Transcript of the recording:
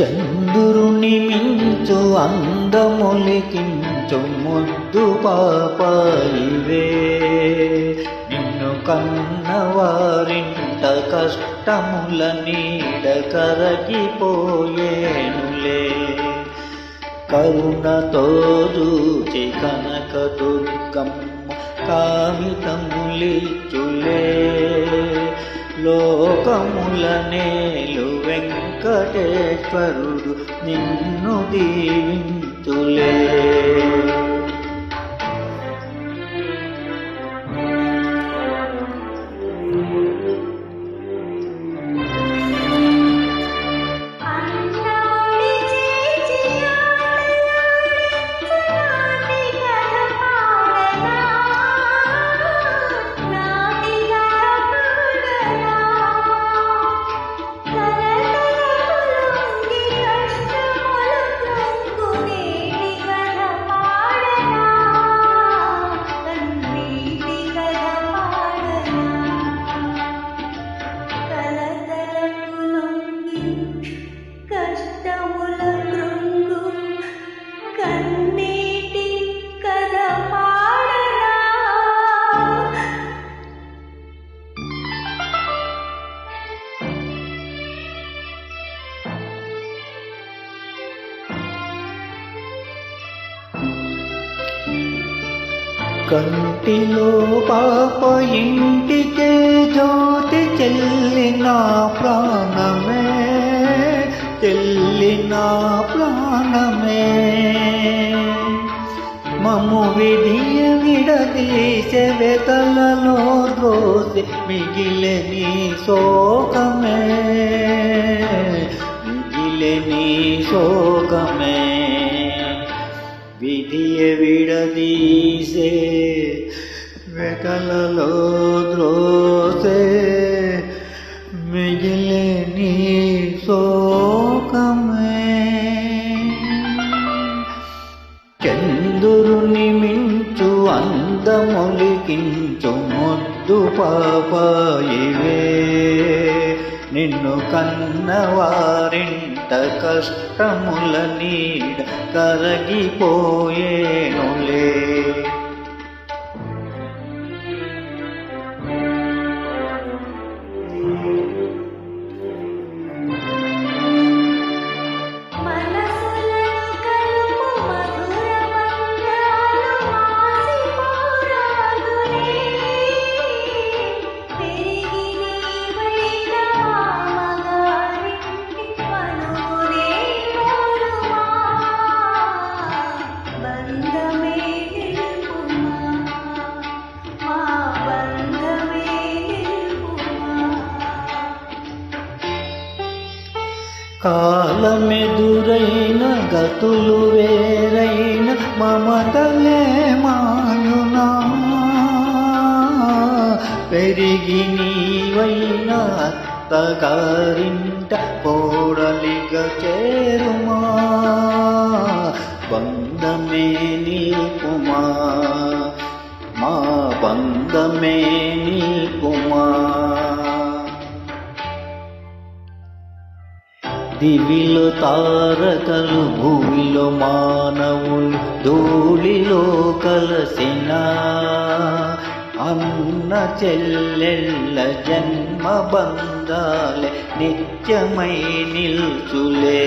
చంద్రుని మించు అందములికించు ముద్దు పాపాయివే నిన్ను కన్నవారింట కష్టముల నీడ కరగిపోయేనులే. కరుణతో చూచి కనక దుర్గమ్మ కామితములిచులే లోకముల నేలు వెంకటేశ్వరుడు నిన్ను దీవించులే కంటిలో పాప ఇంటికే జ్యోతి చెల్లిన ప్రాణమే చెల్లిన ప్రాణమే. మము విడియ విడదీసే వెతలలో ద్రోసి మిగిలే నీ శోకమే మిగిలే నీ శోకమే. విధియ విడదీసే వెకలలో ద్రోసే మిగిలే నీ శోకమే. చంద్రుని మించు అందమొలికించు ముద్దు పాపాయివే. నిన్ను కన్నవారింట కష్టముల నీడ కరగిపోయేనులే. కాలమెదురైన గతులు వేరైన మమతలే మాయునా. పెరిగి నీవైన అత్తగారింట కోడలిగ చేరుమా. బంధమే నీకుమా. మా బంధమే నీకుమా. దివిలో తారకలు భూమిలో మానవులు ధూళిలో కలసిన అన్న చెల్లెళ్ళ జన్మ బంధాలే నిత్యమై నిల్చులే.